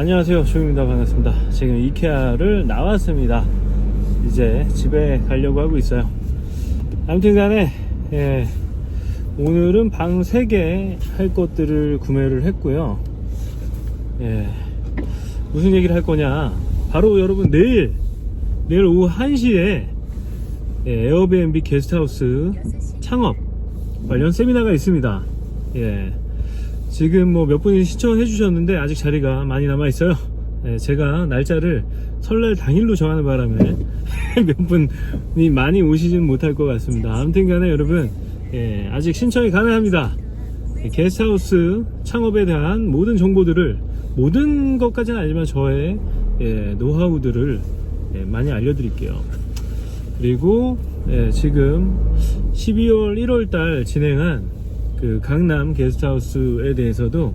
안녕하세요. 조입니다 반갑습니다. 지금 이케아를 나왔습니다. 이제 집에 가려고 하고 있어요. 아무튼 간에 예, 오늘은 방 3개 할 것들을 구매를 했고요. 예, 무슨 얘기를 할 거냐. 바로 여러분 내일 내일 오후 1시에 예, 에어비앤비 게스트하우스 창업 관련 세미나가 있습니다. 예, 지금 뭐 몇 분이 신청해 주셨는데 아직 자리가 많이 남아 있어요. 예, 제가 날짜를 설날 당일로 정하는 바람에 몇 분이 많이 오시진 못할 것 같습니다. 아무튼 간에 여러분, 예, 아직 신청이 가능합니다. 예, 게스트하우스 창업에 대한 모든 정보들을, 모든 것까지는 아니지만 저의 예, 노하우들을 예, 많이 알려드릴게요. 그리고 예, 지금 12월 1월 달 진행한 그 강남 게스트하우스에 대해서도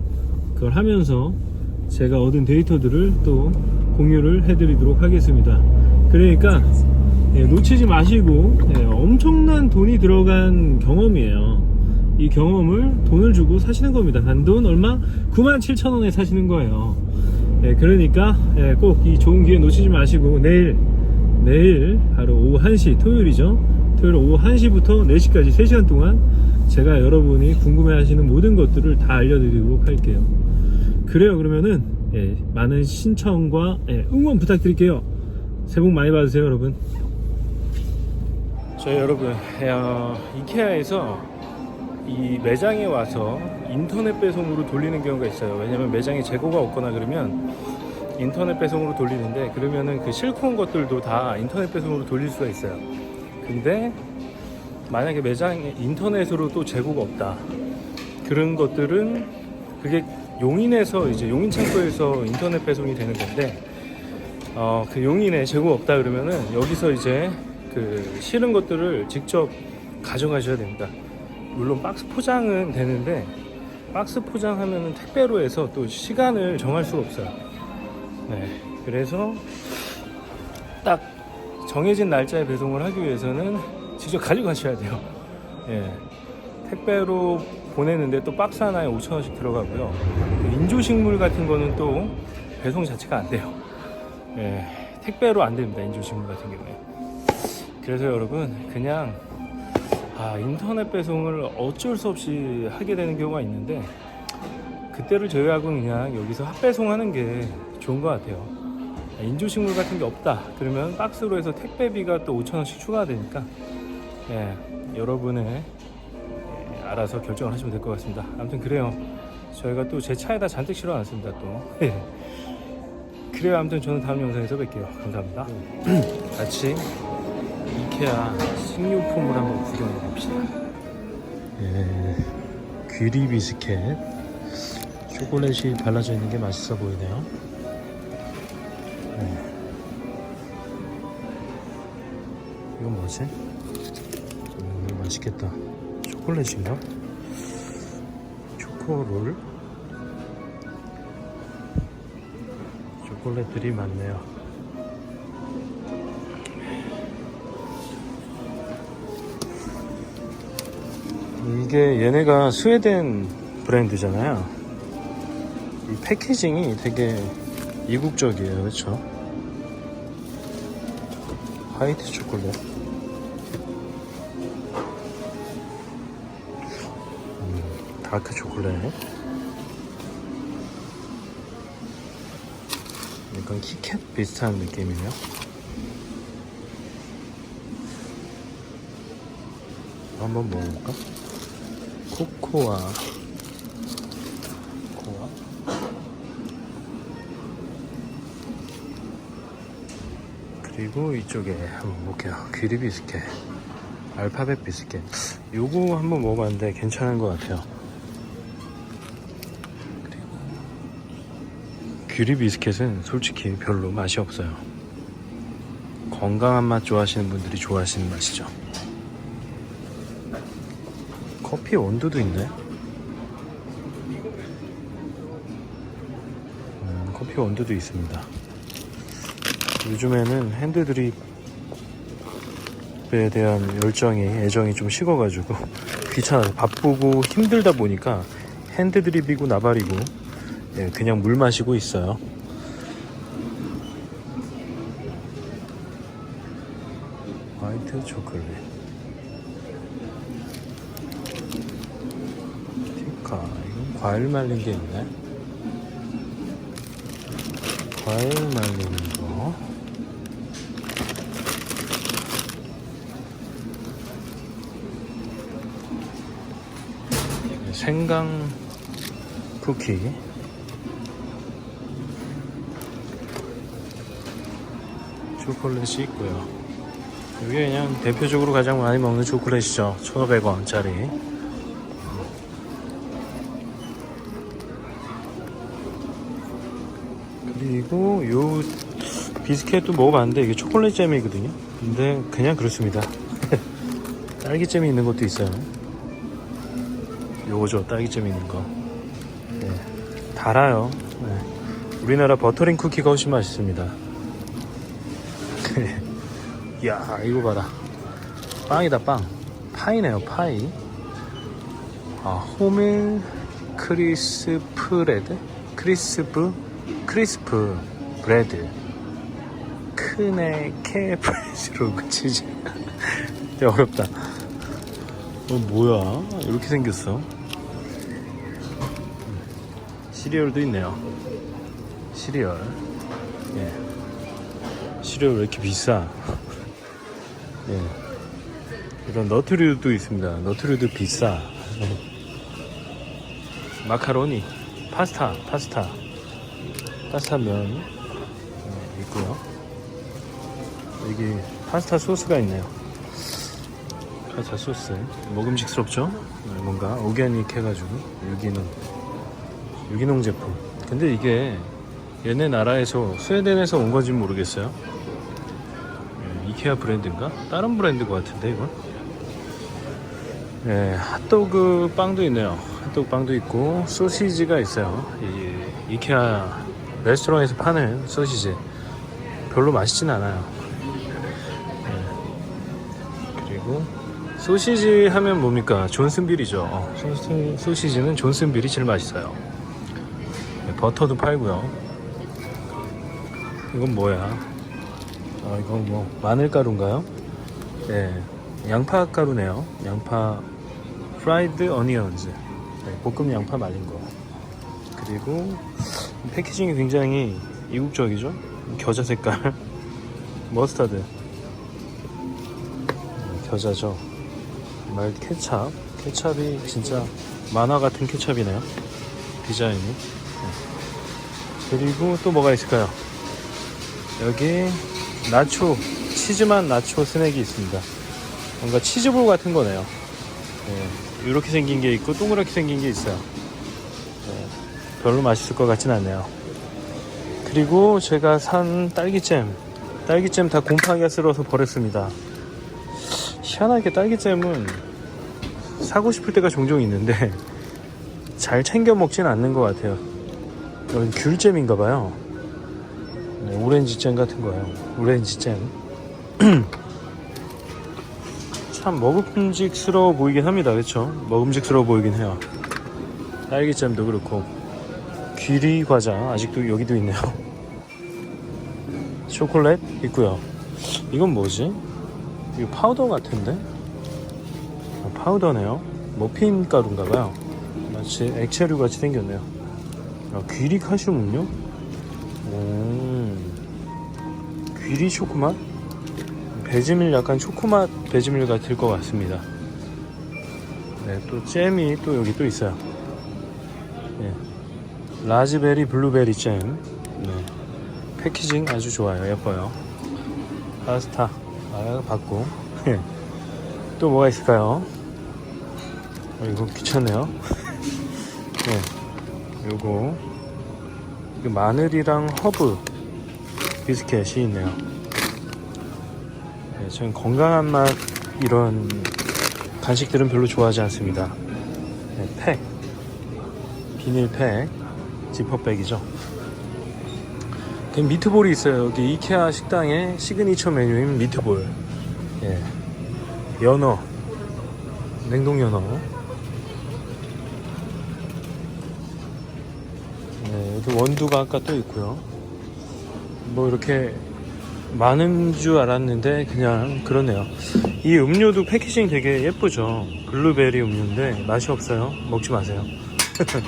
그걸 하면서 제가 얻은 데이터들을 또 공유를 해드리도록 하겠습니다. 그러니까 예, 놓치지 마시고 예, 엄청난 돈이 들어간 경험이에요. 이 경험을 돈을 주고 사시는 겁니다. 단돈 얼마? 97,000원에 사시는 거예요. 예, 그러니까 꼭이 좋은 기회 놓치지 마시고 내일 내일 바로 오후 1시 토요일이죠. 토요일 오후 1시부터 4시까지 3시간 동안 제가 여러분이 궁금해 하시는 모든 것들을 다 알려드리도록 할게요. 그래요, 그러면은, 예, 많은 신청과 예, 응원 부탁드릴게요. 새해 복 많이 받으세요, 여러분. 저희 여러분, 어, 이케아에서 이 매장에 와서 인터넷 배송으로 돌리는 경우가 있어요. 왜냐면 매장에 재고가 없거나 그러면 인터넷 배송으로 돌리는데 그러면은 그 싫고 온 것들도 다 인터넷 배송으로 돌릴 수가 있어요. 근데 만약에 매장에 인터넷으로 또 재고가 없다. 그런 것들은 그게 용인에서 이제 용인 창고에서 인터넷 배송이 되는 건데 어, 그 용인에 재고가 없다 그러면은 여기서 이제 그 싫은 것들을 직접 가져가셔야 됩니다. 물론 박스 포장은 되는데 박스 포장하면은 택배로 해서 또 시간을 정할 수가 없어요. 네. 그래서 딱 정해진 날짜에 배송을 하기 위해서는 직접 가져가셔야 돼요. 예. 택배로 보내는데 또 박스 하나에 5,000원씩 들어가고요. 그 인조식물 같은 거는 또 배송 자체가 안 돼요. 예. 택배로 안 됩니다. 인조식물 같은 경우에. 그래서 여러분, 그냥, 아, 인터넷 배송을 어쩔 수 없이 하게 되는 경우가 있는데, 그때를 제외하고는 그냥 여기서 합배송하는 게 좋은 것 같아요. 인조식물 같은 게 없다. 그러면 박스로 해서 택배비가 또 5,000원씩 추가가 되니까, 예, 여러분의 예, 알아서 결정을 하시면 될 것 같습니다. 아무튼 그래요. 저희가 또 제 차에다 잔뜩 실어놨습니다. 또. 예. 그래요. 아무튼 저는 다음 영상에서 뵐게요. 감사합니다. 같이 이케아 식료품을 한번 구경해 봅시다. 예, 귀리 비스켓. 초콜릿이 발라져 있는 게 맛있어 보이네요. 네. 이건 뭐지? 맛있겠다. 초콜릿인가? 초코롤? 초콜릿들이 많네요. 이게 얘네가 스웨덴 브랜드잖아요. 이 패키징이 되게 이국적이에요, 그렇죠? 화이트 초콜릿. 다크 초콜릿. 약간 키캣 비슷한 느낌이네요. 한번 먹어볼까? 코코아. 코코아. 그리고 이쪽에 한번 볼게요. 귀리 비스켓. 알파벳 비스켓. 요거 한번 먹어봤는데 괜찮은 것 같아요. 귀리 비스켓은 솔직히 별로 맛이 없어요. 건강한 맛 좋아하시는 분들이 좋아하시는 맛이죠. 커피 원두도 있네. 음, 커피 원두도 있습니다. 요즘에는 핸드드립에 대한 열정이 애정이 좀 식어가지고 귀찮아서 바쁘고 힘들다 보니까 핸드드립이고 나발이고 네, 그냥 물 마시고 있어요. 화이트 초콜릿. 티카. 이건 과일 말린 게 있네. 과일 말린 거. 생강 쿠키. 초콜릿이 있고요. 이게 그냥 대표적으로 가장 많이 먹는 초콜릿이죠. 1500원짜리. 그리고 요 비스켓도 먹어봤는데 이게 초콜릿 잼이거든요. 근데 그냥 그렇습니다. 딸기잼이 있는 것도 있어요. 요거죠 딸기잼 있는 거. 네, 달아요. 네. 우리나라 버터링 쿠키가 훨씬 맛있습니다 이야 이거 봐라. 빵이다 빵. 파이네요 파이. 아 호밀 크리스프 레드? 크리스프? 크리스프 브레드. 크네 케프레스로 그치지. 되게 어렵다. 어 뭐야? 이렇게 생겼어. 시리얼도 있네요. 시리얼. 예. 시리얼 왜 이렇게 비싸? 예. 이런 너트류도 있습니다. 너트류도 비싸. 마카로니 파스타 파스타. 파스타 면 네, 있고요. 여기 파스타 소스가 있네요. 파스타 소스. 먹음직스럽죠? 네, 뭔가 오게닉 해가지고 유기농 유기농 제품. 근데 이게 얘네 나라에서 스웨덴에서 온 건지 모르겠어요. 예, 이케아 브랜드인가? 다른 브랜드 것 같은데 이건? 예, 핫도그 빵도 있네요. 핫도그 빵도 있고 소시지가 있어요. 이 이케아 레스토랑에서 파는 소시지. 별로 맛있진 않아요. 예, 그리고 소시지 하면 뭡니까? 존슨빌이죠. 어, 소시, 소시지는 존슨빌이 제일 맛있어요. 예, 버터도 팔고요. 이건 뭐야 아 이건 뭐 마늘가루인가요? 네 양파 가루네요. 양파 프라이드 어니언즈 네, 볶음 양파 말린 거. 그리고 패키징이 굉장히 이국적이죠? 겨자 색깔. 머스타드. 네, 겨자죠. 말 케찹. 케찹이 진짜 만화 같은 케찹이네요. 디자인이. 네. 그리고 또 뭐가 있을까요? 여기 나초 치즈만 나초 스낵이 있습니다. 뭔가 치즈볼 같은 거네요. 네, 이렇게 생긴 게 있고 동그랗게 생긴 게 있어요. 네, 별로 맛있을 것 같진 않네요. 그리고 제가 산 딸기잼 딸기잼 다 곰팡이가 쓸어서 버렸습니다. 희한하게 딸기잼은 사고 싶을 때가 종종 있는데 잘 챙겨 먹진 않는 것 같아요. 여긴 귤잼인가 봐요 네, 오렌지잼 같은 거예요. 오렌지잼. 참 먹음직스러워 보이긴 합니다. 그렇죠? 먹음직스러워 보이긴 해요. 딸기잼도 그렇고 귀리 과자 아직도 여기도 있네요. 초콜릿 있고요. 이건 뭐지? 이거 파우더 같은데? 아, 파우더네요. 머핀 가루인가 봐요. 마치 액체류 같이 생겼네요. 아, 귀리 카슘 음료? 오, 귀리 초코맛? 배지밀 약간 초코맛 배지밀 같을 것 같습니다. 네, 또 잼이 또 여기 또 있어요. 네, 라즈베리 블루베리 잼. 네, 패키징 아주 좋아요. 예뻐요. 파스타. 아, 받고. 또 뭐가 있을까요? 어, 이거 귀찮네요. 네, 요거. 그 마늘이랑 허브 비스켓이 있네요. 네, 저는 건강한 맛 이런 간식들은 별로 좋아하지 않습니다. 네, 팩, 비닐팩, 지퍼백이죠. 그 미트볼이 있어요. 여기 이케아 식당의 시그니처 메뉴인 미트볼. 예. 연어, 냉동 연어. 네, 여기 원두가 아까 또 있고요. 뭐 이렇게 많은 줄 알았는데 그냥 그러네요. 이 음료도 패키징 되게 예쁘죠. 블루베리 음료인데 맛이 없어요. 먹지 마세요.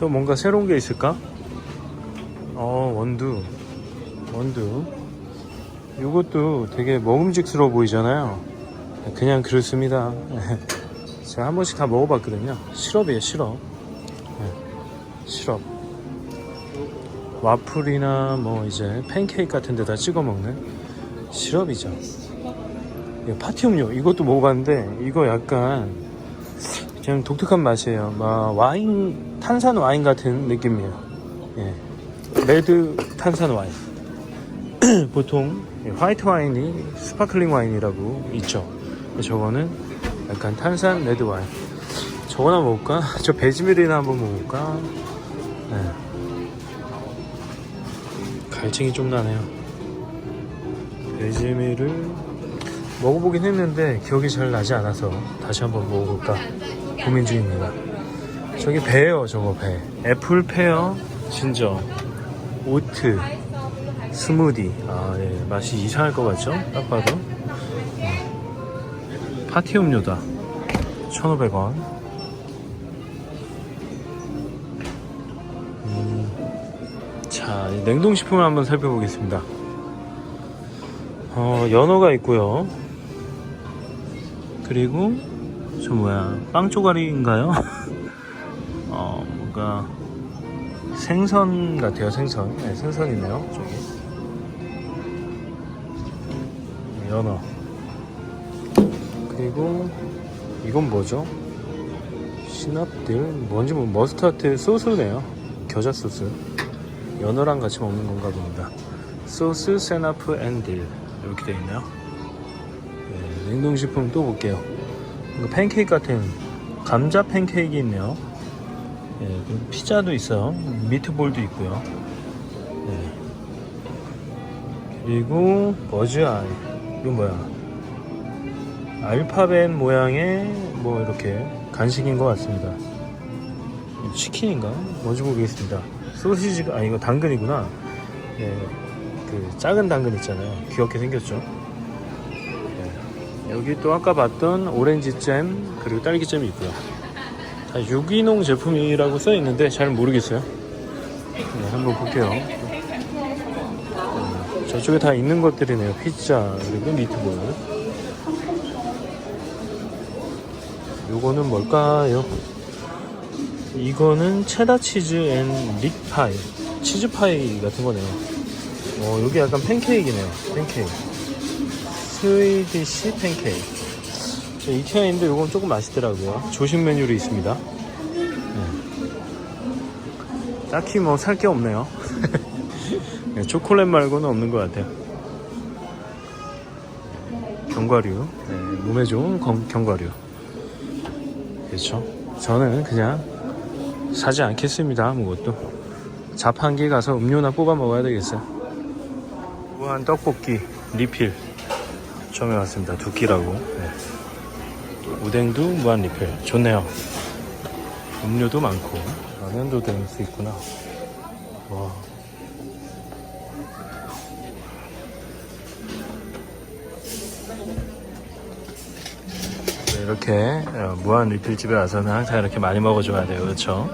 또 뭔가 새로운 게 있을까? 어 원두 원두 이것도 되게 먹음직스러워 보이잖아요. 그냥 그렇습니다. 제가 한 번씩 다 먹어봤거든요. 시럽이에요, 시럽. 네, 시럽. 와플이나 뭐 이제 팬케이크 같은 데다 찍어 먹는 시럽이죠. 파티 음료 이것도 먹어봤는데 이거 약간 좀 독특한 맛이에요. 막 와인 탄산 와인 같은 느낌이에요. 예. 레드 탄산 와인. 보통 화이트 와인이 스파클링 와인이라고 있죠. 저거는 약간 탄산 레드 와인. 저거나 먹을까? 저 베지밀이나 한번 먹을까? 네. 갈증이 좀 나네요. 베지밀을 먹어보긴 했는데 기억이 잘 나지 않아서 다시 한번 먹어볼까 고민 중입니다. 저기 배예요, 저거 배. 애플 페어, 진저, 오트, 스무디. 아, 예. 맛이 이상할 것 같죠? 딱 봐도. 음. 파티 음료다. 1,500원. 자, 이 냉동식품을 한번 살펴보겠습니다. 어, 연어가 있고요. 그리고 저 뭐야 빵 조가리인가요? 어 뭔가 생선 같아요 생선 네, 생선이네요 저기 네, 연어 그리고 이건 뭐죠? 시납들 뭔지 뭐 머스타드 소스네요 겨자 소스 연어랑 같이 먹는 건가 봅니다. 소스 세나프 앤딜 이렇게 되어 있네요. 네, 냉동식품 또 볼게요. 팬케이크 같은 감자 팬케이크 있네요. 예, 그리고 피자도 있어요. 미트볼도 있고요. 네. 그리고 버즈아이. 이건 뭐야? 알파벳 모양의 뭐 이렇게 간식인 것 같습니다. 치킨인가? 뭔지 모르겠습니다 소시지가 아 이거 당근이구나 예, 그 작은 당근 있잖아요 귀엽게 생겼죠 여기 또 아까 봤던 오렌지 잼 그리고 딸기 잼이 있고요. 다 유기농 제품이라고 써 있는데 잘 모르겠어요. 네, 한번 볼게요. 음, 저쪽에 다 있는 것들이네요. 피자 그리고 미트볼. 요거는 뭘까요? 이거는 체다 치즈 앤 릭파이 치즈 파이 같은 거네요. 어, 여기 약간 팬케이크네요. 팬케이크. 스위디시 팬케이크. 저 이케아인데 이건 조금 맛있더라고요. 조식 메뉴로 있습니다. 네. 딱히 뭐 살 게 없네요. 네, 초콜릿 말고는 없는 것 같아요. 견과류. 네, 몸에 좋은 검- 견과류. 그렇죠. 저는 그냥 사지 않겠습니다. 아무것도. 자판기 가서 음료나 뽑아 먹어야 되겠어요. 무한 떡볶이 리필. 처음에 왔습니다. 두 끼라고. 네. 우댕도 무한 리필. 좋네요. 음료도 많고 라면도 될 수 있구나. 와. 이렇게 어, 무한 리필집에 와서는 항상 이렇게 많이 먹어줘야 돼요. 그렇죠?